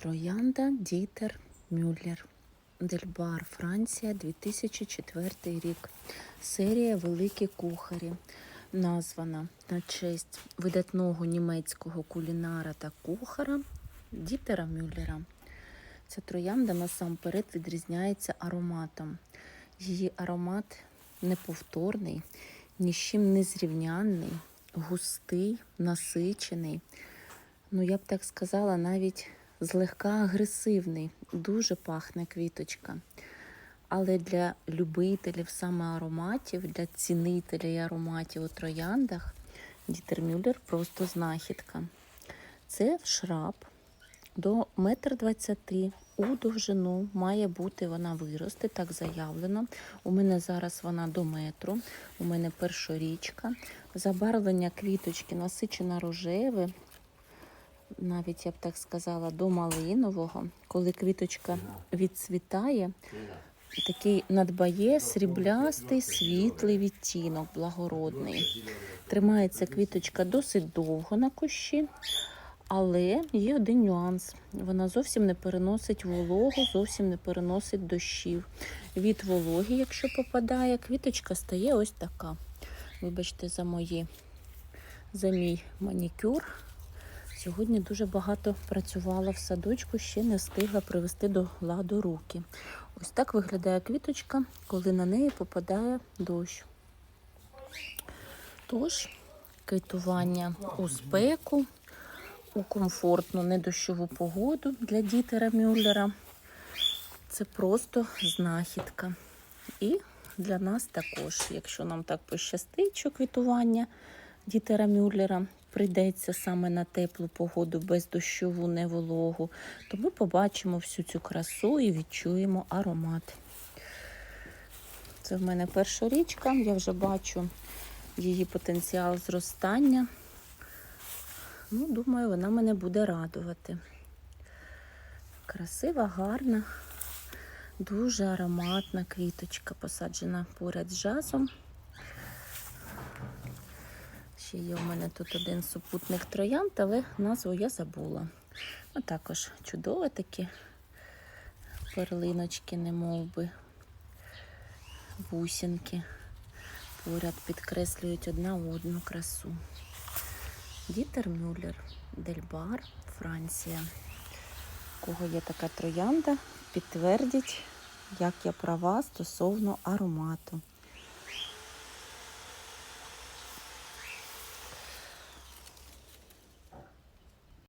Троянда Дітер Мюллер. Дельбар, Франція, 2004 рік. Серія Великі кухарі. Названа на честь видатного німецького кулінара та кухара Дітера Мюллера. Ця троянда насамперед відрізняється ароматом. Її аромат неповторний, ні з чим не зрівнянний, густий, насичений. Ну, я б так сказала, навіть злегка агресивний, дуже пахне квіточка. Але для любителів саме ароматів, для цінителів ароматів у трояндах Дітер Мюллер просто знахідка. Це шраб до метр двадцяти у довжину має бути вона вирости, так заявлено. У мене зараз вона до метру, у мене першорічка. Забарвлення квіточки насичено рожеве, навіть я б так сказала, до малинового. Коли квіточка відцвітає, такий надбає сріблястий світлий відтінок, благородний. Тримається квіточка досить довго на кущі, але є один нюанс. Вона зовсім не переносить вологу, зовсім не переносить дощів. Від вологи, якщо попадає, квіточка стає ось така. Вибачте за мої за мій манікюр. Сьогодні дуже багато працювала в садочку, ще не встигла привести до ладу руки. Ось так виглядає квіточка, коли на неї попадає дощ. Тож, квітування у спеку, у комфортну недощову погоду для дітера Мюллера. Це просто знахідка. І для нас також, якщо нам так пощастить, що квітування дітера Мюллера прийдеться саме на теплу погоду, без дощову, не вологу, то ми побачимо всю цю красу і відчуємо аромат. Це в мене перша річка, я вже бачу її потенціал зростання. Ну, думаю, вона мене буде радувати. Красива, гарна, дуже ароматна квіточка, посаджена поряд з жазом. Ще є у мене тут один супутник троянд, але назву я забула. Ну, також чудові такі перлиночки, немов би бусинки. Поряд підкреслюють одна одну красу. Дітер Мюллер, Дельбар, Франція. У кого є така троянда, підтвердіть, як я права стосовно аромату.